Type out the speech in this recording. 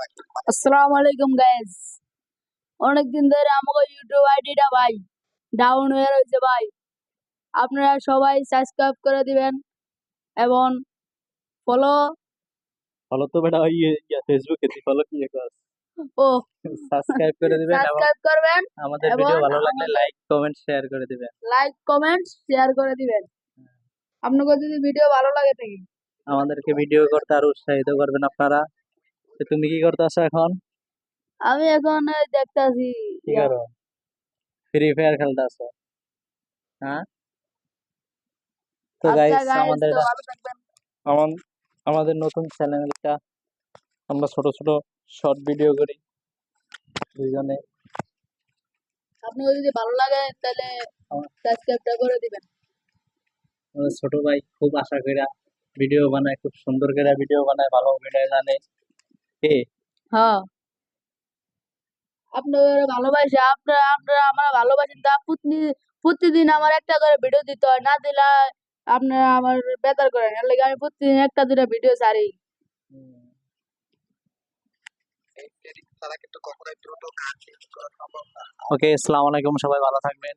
আসসালামু আলাইকুম গাইস অনেকদিন ধরে আমাকে ইউটিউব আইডিটা ভাই ডাউন হয়ে রয়েছে ভাই। আপনারা সবাই সাবস্ক্রাইব করে দিবেন এবং ফলো ফলো তো বেটা ওই ফেসবুকে তুই ফলো কি কর ও। সাবস্ক্রাইব করে দিবেন সাবস্ক্রাইব করবেন আমাদের ভিডিও ভালো লাগলে লাইক কমেন্ট শেয়ার করে দিবেন। লাইক কমেন্ট শেয়ার করে দিবেন। আপনাকে যদি ভিডিও ভালো লাগে থাকে। আমাদেরকে ভিডিও করতে আরও উৎসাহিত করবেন আপনারা। তুমি কি করতেছো এখন? আমি এখন দেখতাছি কি করো? ফ্রি ফায়ার খেলতেছো? হ্যাঁ? তো আচ্ছা গাইস আমাদের আমাদের নতুন চ্যানেলটা আমরা ছোট ছোট শর্ট ভিডিও করি। দুইজনে। আপনাকে যদি ভালো লাগে তাহলে সাবস্ক্রাইবটা করে দিবেন। ছোট ভাই খুব আশা কইরা ভিডিও বানায় খুব সুন্দর করে ভিডিও বানায় ভালো ভিডিও জানে। কে? হ্যাঁ। আপনার ভালোবাসে আপনারা আপনারা আমার ভালোবাসেন তা প্রতিদিন প্রতিদিন আমার একটা করে ভিডিও দিতে হয় না দিলে আপনারা আমার বেতার করেন এর লাগে আমি প্রতিদিন একটা দুটা ভিডিও ছাড়ি। ওকে আসসালামু আলাইকুম সবাই ভালো থাকবেন।